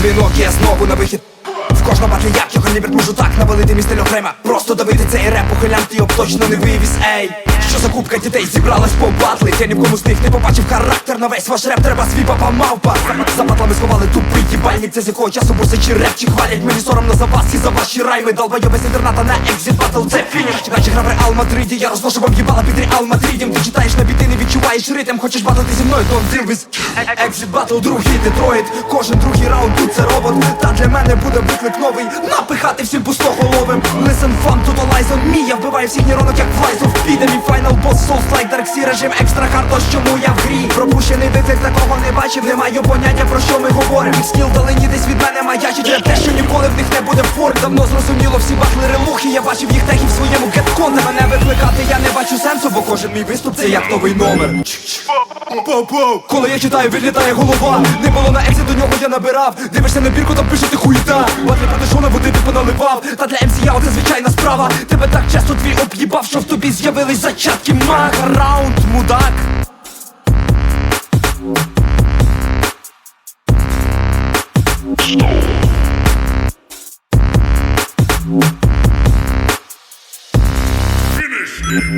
дзвінок, я знову на вихід. В кожному батлі як його ліберт можу так навалити мій стиль окремо. Просто давити цей реп, ухилянт об точно не вивіз, ей. Що за купка дітей зібралась по батли Я ні в кому з них не побачив характер на весь ваш реп Треба свій папа мавпа За- батлами сховали тупий їбальник Це з якого часу бурсичі реп чи хвалять. Мені соромно за вас і за ваші райми Долбойоби з інтерната на екзит батл Це фініш. Наче гра в Реал Мадриді Я розношу вам їбала під Реал Мадридім Ти читаєш на біти, не відчуваєш ритм Хочеш батлити зі мною, deal with Екзит батл, другий Детройт Кожен другий для мене буде виклик новий. Напихати всім пустоголовим. Listen fun to the lies on me. Я вбиваю всіх нейронок як flies of Піде мій final boss Souls like Dark Sea режим екстра хард Ось чому я в грі. Пропущений виклик такого не бачив. Не маю поняття про що ми говоримо. Скіл далині десь від мене маячить. Реп те, що ніколи в них не буде форк Давно зрозуміло всі батли релухи. Я бачив їх тегів в своєму геткон Та мене викликати я не бачу сенсу Бо кожен мій виступ це як новий номер коли я читаю, відлітає голова. Не було на ексі, до нього я набирав. Дивишся на бірку, там пише ти хуйта. Батлі протишона води ти поналивав. Та для МС я оце звичайна справа. Тебе так часто твій об'їбав, що в тобі з'явились зачатки. Мах, раунд, мудак. Finish